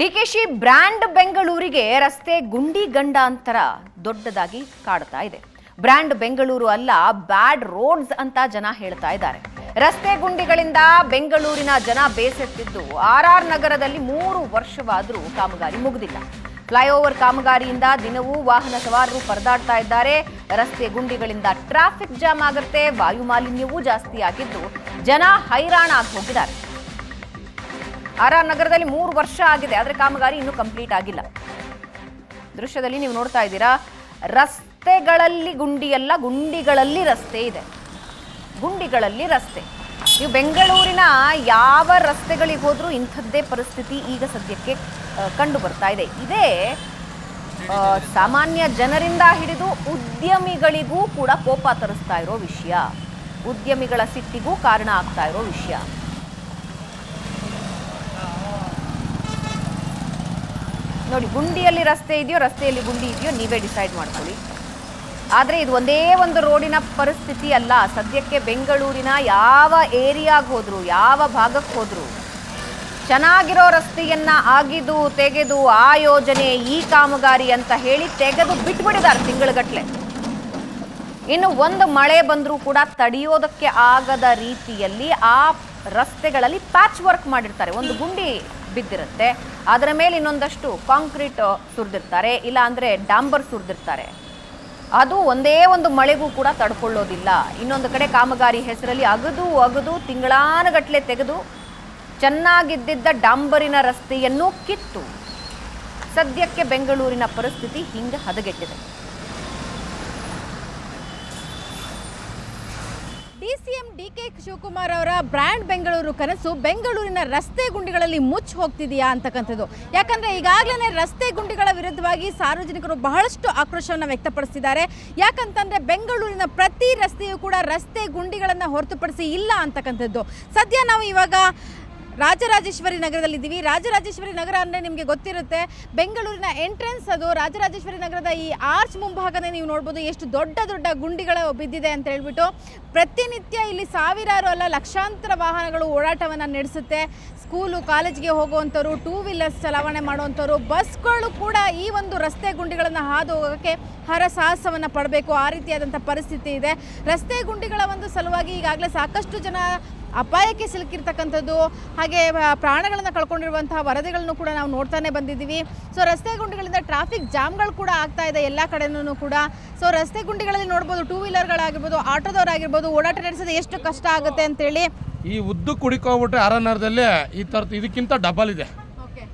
DKShi brand ಬೆಂಗಳೂರಿಗೆ ರಸ್ತೆ ಗುಂಡಿ ಗಂಡಾಂತರ ದೊಡ್ಡದಾಗಿ ಕಾಡ್ತಾ ಇದೆ. ಬ್ರ್ಯಾಂಡ್ ಬೆಂಗಳೂರು ಅಲ್ಲ, ಬ್ಯಾಡ್ ರೋಡ್ಸ್ ಅಂತ ಜನ ಹೇಳ್ತಾ ಇದ್ದಾರೆ. ರಸ್ತೆ ಗುಂಡಿಗಳಿಂದ ಬೆಂಗಳೂರಿನ ಜನ ಬೇಸತ್ತಿದ್ದು, ಆರ್ ಆರ್ ನಗರದಲ್ಲಿ ಮೂರು ವರ್ಷವಾದರೂ ಕಾಮಗಾರಿ ಮುಗಿದಿಲ್ಲ. ಫ್ಲೈಓವರ್ ಕಾಮಗಾರಿಯಿಂದ ದಿನವೂ ವಾಹನ ಸವಾರರು ಪರದಾಡ್ತಾ ಇದ್ದಾರೆ. ರಸ್ತೆ ಗುಂಡಿಗಳಿಂದ ಟ್ರಾಫಿಕ್ ಜಾಮ್ ಆಗುತ್ತೆ ವಾಯು ಮಾಲಿನ್ಯವೂ ಜಾಸ್ತಿ ಆಗಿದ್ದು ಜನ ಹೈರಾಣ ಹೋಗಿದ್ದಾರೆ. ಆರ್ ಆರ್ ನಗರದಲ್ಲಿ ಮೂರು ವರ್ಷ ಆಗಿದೆ, ಆದರೆ ಕಾಮಗಾರಿ ಇನ್ನೂ ಕಂಪ್ಲೀಟ್ ಆಗಿಲ್ಲ. ದೃಶ್ಯದಲ್ಲಿ ನೀವು ನೋಡ್ತಾ ಇದ್ದೀರಾ, ರಸ್ತೆಗಳಲ್ಲಿ ಗುಂಡಿಯಲ್ಲ, ಗುಂಡಿಗಳಲ್ಲಿ ರಸ್ತೆ ಇದೆ. ಗುಂಡಿಗಳಲ್ಲಿ ರಸ್ತೆ. ನೀವು ಬೆಂಗಳೂರಿನ ಯಾವ ರಸ್ತೆಗಳಿಗೆ ಹೋದರೂ ಇಂಥದ್ದೇ ಪರಿಸ್ಥಿತಿ ಈಗ ಸದ್ಯಕ್ಕೆ ಕಂಡು ಬರ್ತಾ ಇದೆ. ಇದೇ ಸಾಮಾನ್ಯ ಜನರಿಂದ ಹಿಡಿದು ಉದ್ಯಮಿಗಳಿಗೂ ಕೂಡ ಕೋಪ ತರಿಸ್ತಾ ಇರೋ ವಿಷಯ. ಉದ್ಯಮಿಗಳ ಸಿಟ್ಟಿಗೂ ಕಾರಣ ಆಗ್ತಾ ಇರೋ ವಿಷಯ. ನೋಡಿ, ಗುಂಡಿಯಲ್ಲಿ ರಸ್ತೆ ಇದೆಯೋ, ರಸ್ತೆಯಲ್ಲಿ ಗುಂಡಿ ಇದೆಯೋ, ನೀವೇ ಡಿಸೈಡ್ ಮಾಡ್ಕೊಳ್ಳಿ. ಆದರೆ ಇದು ಒಂದೇ ಒಂದು ರೋಡಿನ ಪರಿಸ್ಥಿತಿ ಅಲ್ಲ. ಸದ್ಯಕ್ಕೆ ಬೆಂಗಳೂರಿನ ಯಾವ ಏರಿಯಾಗೆ ಹೋದ್ರು, ಯಾವ ಭಾಗಕ್ಕೆ ಹೋದ್ರು, ಚೆನ್ನಾಗಿರೋ ರಸ್ತೆಯನ್ನ ಆಗಿದು ತೆಗೆದು, ಆ ಯೋಜನೆ, ಈ ಕಾಮಗಾರಿ ಅಂತ ಹೇಳಿ ತೆಗೆದು ಬಿಟ್ಬಿಟ್ಟಿದ್ದಾರೆ ತಿಂಗಳಗಟ್ಟಲೆ ಇನ್ನು ಒಂದು ಮಳೆ ಬಂದರೂ ಕೂಡ ತಡೆಯೋದಕ್ಕೆ ಆಗದ ರೀತಿಯಲ್ಲಿ ಆ ರಸ್ತೆಗಳಲ್ಲಿ ಪ್ಯಾಚ್ ವರ್ಕ್ ಮಾಡಿರ್ತಾರೆ. ಒಂದು ಗುಂಡಿ ಬಿದ್ದಿರುತ್ತೆ. ಅದರ ಮೇಲೆ ಇನ್ನೊಂದಷ್ಟು ಕಾಂಕ್ರೀಟ್ ಸುರಿದಿರ್ತಾರೆ. ಇಲ್ಲ ಅಂದರೆ ಡಾಂಬರ್ ಸುರಿದಿರ್ತಾರೆ. ಅದು ಒಂದೇ ಒಂದು ಮಳೆಗೂ ಕೂಡ ತಡ್ಕೊಳ್ಳೋದಿಲ್ಲ. ಇನ್ನೊಂದು ಕಡೆ ಕಾಮಗಾರಿ ಹೆಸರಲ್ಲಿ ಅಗದು ಅಗದು ತಿಂಗಳಾನುಗಟ್ಟಲೆ ತೆಗೆದು ಚೆನ್ನಾಗಿದ್ದಿದ್ದ ಡಾಂಬರಿನ ರಸ್ತೆಯನ್ನು ಕಿತ್ತು. ಸದ್ಯಕ್ಕೆ ಬೆಂಗಳೂರಿನ ಪರಿಸ್ಥಿತಿ ಹಿಂಗೆ ಹದಗೆಟ್ಟಿದೆ. ಡಿಸಿಎಂ ಡಿ ಕೆ ಶಿವಕುಮಾರ್ ಅವರ ಬ್ರ್ಯಾಂಡ್ ಬೆಂಗಳೂರು ಕನಸು ಬೆಂಗಳೂರಿನ ರಸ್ತೆ ಗುಂಡಿಗಳಲ್ಲಿ ಮುಚ್ಚಿ ಹೋಗ್ತಿದೆಯಾ ಅಂತಕ್ಕಂಥದ್ದು. ಯಾಕಂದ್ರೆ ಈಗಾಗಲೇ ರಸ್ತೆ ಗುಂಡಿಗಳ ವಿರುದ್ಧವಾಗಿ ಸಾರ್ವಜನಿಕರು ಬಹಳಷ್ಟು ಆಕ್ರೋಶವನ್ನು ವ್ಯಕ್ತಪಡಿಸಿದ್ದಾರೆ. ಯಾಕಂತಂದ್ರೆ ಬೆಂಗಳೂರಿನ ಪ್ರತಿ ರಸ್ತೆಯೂ ಕೂಡ ರಸ್ತೆ ಗುಂಡಿಗಳನ್ನು ಹೊರತುಪಡಿಸಿ ಇಲ್ಲ ಅಂತಕ್ಕಂಥದ್ದು. ಸದ್ಯ ನಾವು ಇವಾಗ ರಾಜರಾಜೇಶ್ವರಿ ನಗರದಲ್ಲಿದ್ದೀವಿ. ರಾಜರಾಜೇಶ್ವರಿ ನಗರ ಅಂದರೆ ನಿಮಗೆ ಗೊತ್ತಿರುತ್ತೆ, ಬೆಂಗಳೂರಿನ ಎಂಟ್ರೆನ್ಸ್ ಅದು. ರಾಜರಾಜೇಶ್ವರಿ ನಗರದ ಈ ಆರ್ಚ್ ಮುಂಭಾಗನೇ ನೀವು ನೋಡ್ಬೋದು, ಎಷ್ಟು ದೊಡ್ಡ ದೊಡ್ಡ ಗುಂಡಿಗಳ ಬಿದ್ದಿದೆ ಅಂತ ಹೇಳ್ಬಿಟ್ಟು ಪ್ರತಿನಿತ್ಯ ಇಲ್ಲಿ ಸಾವಿರಾರು ಅಲ್ಲ, ಲಕ್ಷಾಂತರ ವಾಹನಗಳು ಓಡಾಟವನ್ನು ನಡೆಸುತ್ತೆ. ಸ್ಕೂಲು ಕಾಲೇಜ್ಗೆ ಹೋಗುವಂಥವ್ರು ಟೂ ವೀಲರ್ಸ್ ಚಲಾವಣೆ ಮಾಡುವಂಥವ್ರು ಬಸ್ಗಳು ಕೂಡ ಈ ಒಂದು ರಸ್ತೆ ಗುಂಡಿಗಳನ್ನು ಹಾದು ಹೋಗೋಕ್ಕೆ ಹರಸಾಹಸವನ್ನು ಪಡಬೇಕು. ಆ ರೀತಿಯಾದಂಥ ಪರಿಸ್ಥಿತಿ ಇದೆ. ರಸ್ತೆ ಗುಂಡಿಗಳ ಒಂದು ಸಲುವಾಗಿ ಈಗಾಗಲೇ ಸಾಕಷ್ಟು ಜನ ಅಪಾಯಕ್ಕೆ ಸಿಲುಕಿರ್ತಕ್ಕಂಥದ್ದು ಹಾಗೆ ಪ್ರಾಣಗಳನ್ನು ಕಳ್ಕೊಂಡಿರುವಂತಹ ವರದಿಗಳನ್ನು ಕೂಡ ನಾವು ನೋಡ್ತಾನೆ ಬಂದಿದ್ದೀವಿ. ಸೊ ರಸ್ತೆ ಗುಂಡಿಗಳಿಂದ ಟ್ರಾಫಿಕ್ ಜಾಮ್ಗಳು ಕೂಡ ಆಗ್ತಾ ಇದೆ ಎಲ್ಲ ಕಡೆನೂ ಕೂಡ. ಸೊ ರಸ್ತೆ ಗುಂಡಿಗಳಲ್ಲಿ ನೋಡ್ಬೋದು ಟೂ ವೀಲರ್ಗಳಾಗಿರ್ಬೋದು ಆಟೋದವರಾಗಿರ್ಬೋದು ಓಡಾಟ ನಡೆಸೋದು ಎಷ್ಟು ಕಷ್ಟ ಆಗುತ್ತೆ ಅಂತೇಳಿ. ಈ ಉದ್ದು ಕುಡಿಕೋಬಿಟ್ರೆ ಅರನರದಲ್ಲಿ ಈ ಥರದ್ದು ಇದಕ್ಕಿಂತ ಡಬಲ್ ಇದೆ. ಓಕೆ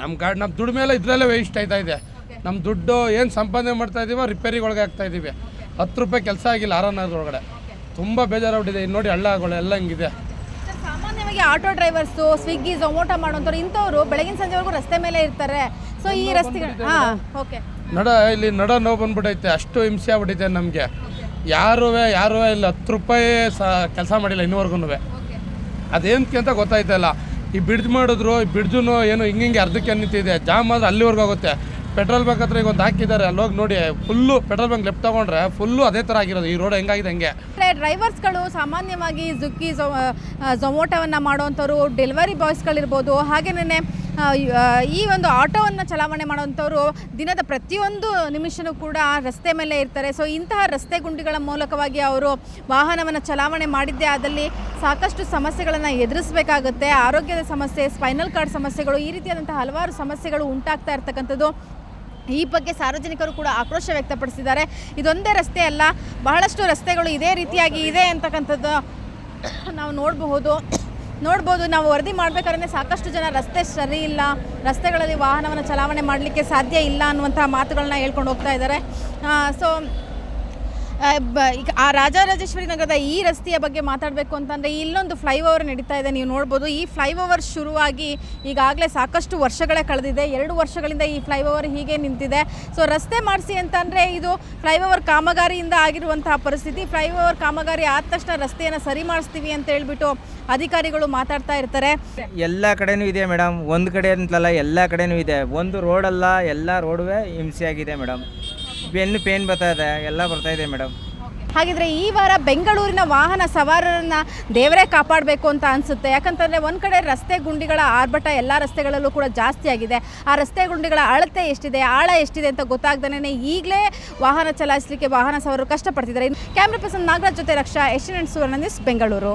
ನಮ್ಮ ಗಾಡಿ ನಮ್ಮ ದುಡಿಮೆಲ್ಲ ಮೇಲೆ ಇದರಲ್ಲೇ ವೇಸ್ಟ್ ಆಯ್ತಾ ಇದೆ. ನಮ್ಮ ದುಡ್ಡು ಏನು ಸಂಪಾದನೆ ಮಾಡ್ತಾ ಇದೀವೋ ರಿಪೇರಿಗೊಳಗೆ ಆಗ್ತಾ ಇದ್ದೀವಿ ಹತ್ತು ರೂಪಾಯಿ ಕೆಲಸ ಆಗಿಲ್ಲ ಆರನ್ನರದೊಳಗಡೆ ತುಂಬ ಬೇಜಾರಾಗ್ಬಿಟ್ಟಿದೆ. ಇಲ್ಲಿ ನೋಡಿ ಹಳ್ಳಗಳು ಎಲ್ಲ ಹಿಂಗಿದೆ. ಸಾಮಾನ್ಯವಾಗಿ ಆಟೋ ಡ್ರೈವರ್ಸು ಸ್ವಿಗ್ಗಿ ಜೊಮೋಟೋ ಮಾಡೋಂಥವ್ರು ಇಂಥವ್ರು ಬೆಳಗಿನ ಸಂಜೆವರೆಗೂ ರಸ್ತೆ ಮೇಲೆ ಇರ್ತಾರೆ. ಸೊ ಈ ರಸ್ತೆ ಹಾಂ ಓಕೆ. ನಡ ಇಲ್ಲಿ ನಡ ನೋವು ಬಂದ್ಬಿಟ್ಟೈತೆ ಅಷ್ಟು ಹಿಂಸೆ ಆಗ್ಬಿಟ್ಟಿದೆ ನಮಗೆ. ಯಾರೂ ಯಾರೂ ಇಲ್ಲಿ. ಹತ್ತು ರೂಪಾಯಿ ಸ ಕೆಲಸ ಮಾಡಿಲ್ಲ ಇನ್ನೂವರೆಗೂ ಅದೇನಕ್ಕೆ ಅಂತ ಗೊತ್ತಾಯ್ತಲ್ಲ ಈ ಬ್ರಿಡ್ಜ್ ಮಾಡಿದ್ರು ಈ ಬ್ರಿಡ್ಜು ಏನು ಹಿಂಗೆ ಹಿಂಗೆ ಅರ್ಧಕ್ಕೆ ನಿಂತಿದೆ. ಜಾಮ್ ಆದ್ರೆ ಅಲ್ಲಿವರೆಗೂ ಆಗುತ್ತೆ. ಪೆಟ್ರೋಲ್ ಬಂಕ್ ಹತ್ರ ಈಗ ಒಂದು ಹಾಕಿದ್ದಾರೆ ಹೋಗಿ ನೋಡಿ ಫುಲ್ಲು ಪೆಟ್ರೋಲ್ ಬಂಕ್ ಲೆಫ್ಟ್ ತಗೊಂಡ್ರೆ ಫುಲ್ಲು ಅದೇ ಥರ ಆಗಿರೋದು. ಈ ರೋಡ್ ಹೆಂಗಾಗಿದೆ ಹಂಗೆ. ಡ್ರೈವರ್ಸ್ ಡ್ರೈವರ್ಸ್ಗಳು ಸಾಮಾನ್ಯವಾಗಿ ಜುಕ್ಕಿ ಝೊಮೊಟೊವನ್ನು ಮಾಡೋವಂಥವ್ರು ಡೆಲಿವರಿ ಬಾಯ್ಸ್ಗಳಿರ್ಬೋದು ಹಾಗೆಯೇ ಈ ಒಂದು ಆಟೋವನ್ನು ಚಲಾವಣೆ ಮಾಡುವಂಥವ್ರು ದಿನದ ಪ್ರತಿಯೊಂದು ನಿಮಿಷನೂ ಕೂಡ ರಸ್ತೆ ಮೇಲೆ ಇರ್ತಾರೆ. ಸೊ ಇಂತಹ ರಸ್ತೆ ಗುಂಡಿಗಳ ಮೂಲಕವಾಗಿ ಅವರು ವಾಹನವನ್ನು ಚಲಾವಣೆ ಮಾಡಿದ್ದೇ ಆದಲ್ಲಿ ಸಾಕಷ್ಟು ಸಮಸ್ಯೆಗಳನ್ನು ಎದುರಿಸಬೇಕಾಗುತ್ತೆ. ಆರೋಗ್ಯದ ಸಮಸ್ಯೆ ಸ್ಪೈನಲ್ ಕಾರ್ಡ್ ಸಮಸ್ಯೆಗಳು, ಈ ರೀತಿಯಾದಂಥ ಹಲವಾರು ಸಮಸ್ಯೆಗಳು ಉಂಟಾಗ್ತಾ ಇರ್ತಕ್ಕಂಥದ್ದು. ಈ ಬಗ್ಗೆ ಸಾರ್ವಜನಿಕರು ಕೂಡ ಆಕ್ರೋಶ ವ್ಯಕ್ತಪಡಿಸಿದ್ದಾರೆ. ಇದೊಂದೇ ರಸ್ತೆ ಅಲ್ಲ, ಬಹಳಷ್ಟು ರಸ್ತೆಗಳು ಇದೇ ರೀತಿಯಾಗಿ ಇದೆ ಅಂತಕ್ಕಂಥದ್ದು ನಾವು ನೋಡಬಹುದು. ನೋಡ್ಬೋದು, ನಾವು ವರದಿ ಮಾಡಬೇಕಾದ್ರೆ ಸಾಕಷ್ಟು ಜನ ರಸ್ತೆ ಸರಿ ಇಲ್ಲ, ರಸ್ತೆಗಳಲ್ಲಿ ವಾಹನವನ್ನು ಚಲಾವಣೆ ಮಾಡಲಿಕ್ಕೆ ಸಾಧ್ಯ ಇಲ್ಲ ಅನ್ನುವಂಥ ಮಾತುಗಳನ್ನ ಹೇಳ್ಕೊಂಡು ಹೋಗ್ತಾ ಇದ್ದಾರೆ. ಸೊ ಈಗ ಆ ರಾಜರಾಜೇಶ್ವರಿ ನಗರದ ಈ ರಸ್ತೆಯ ಬಗ್ಗೆ ಮಾತಾಡಬೇಕು ಅಂತಂದರೆ ಇಲ್ಲೊಂದು ಫ್ಲೈಓವರ್ ನಡೀತಾ ಇದೆ, ನೀವು ನೋಡ್ಬೋದು. ಈ ಫ್ಲೈಓವರ್ ಶುರುವಾಗಿ ಈಗಾಗಲೇ ಸಾಕಷ್ಟು ವರ್ಷಗಳೇ ಕಳೆದಿದೆ. ಎರಡು ವರ್ಷಗಳಿಂದ ಈ ಫ್ಲೈಓವರ್ ಹೀಗೆ ನಿಂತಿದೆ. ಸೊ ರಸ್ತೆ ಮಾಡಿಸಿ ಅಂತಂದರೆ ಇದು ಫ್ಲೈಓವರ್ ಕಾಮಗಾರಿಯಿಂದ ಆಗಿರುವಂತಹ ಪರಿಸ್ಥಿತಿ. ಫ್ಲೈಓವರ್ ಕಾಮಗಾರಿ ಆದ ತಕ್ಷಣ ರಸ್ತೆಯನ್ನು ಸರಿ ಮಾಡಿಸ್ತೀವಿ ಅಂತ ಹೇಳ್ಬಿಟ್ಟು ಅಧಿಕಾರಿಗಳು ಮಾತಾಡ್ತಾ ಇರ್ತಾರೆ. ಎಲ್ಲ ಕಡೆನೂ ಇದೆ ಮೇಡಮ್. ಒಂದು ಕಡೆ ಅಂತಲ್ಲ, ಎಲ್ಲ ಕಡೆನೂ ಇದೆ. ಒಂದು ರೋಡಲ್ಲ ಎಲ್ಲ ರೋಡುವೆ ಹಿಂಸೆಯಾಗಿದೆ ಮೇಡಮ್. ಬೆನ್ನು ಪೇನ್ ಬರ್ತಾ ಇದೆ, ಎಲ್ಲ ಬರ್ತಾ ಇದೆ ಮೇಡಮ್. ಹಾಗಿದ್ರೆ ಈ ವಾರ ಬೆಂಗಳೂರಿನ ವಾಹನ ಸವಾರರನ್ನ ದೇವರೇ ಕಾಪಾಡಬೇಕು ಅಂತ ಅನಿಸುತ್ತೆ. ಯಾಕಂತಂದರೆ ಒಂದು ಕಡೆ ರಸ್ತೆ ಗುಂಡಿಗಳ ಆರ್ಭಟ ಎಲ್ಲ ರಸ್ತೆಗಳಲ್ಲೂ ಕೂಡ ಜಾಸ್ತಿ ಆಗಿದೆ. ಆ ರಸ್ತೆ ಗುಂಡಿಗಳ ಅಳತೆ ಎಷ್ಟಿದೆ, ಆಳ ಎಷ್ಟಿದೆ ಅಂತ ಗೊತ್ತಾಗ್ದೇನೆ ಈಗಲೇ ವಾಹನ ಚಲಾಯಿಸಲಿಕ್ಕೆ ವಾಹನ ಸವಾರರು ಕಷ್ಟಪಡ್ತಿದ್ದಾರೆ. ಕ್ಯಾಮ್ರಾ ಪರ್ಸನ್ ನಾಗರಾಜ್ ಜೊತೆ Raksha N Suvarna news Bengaluru.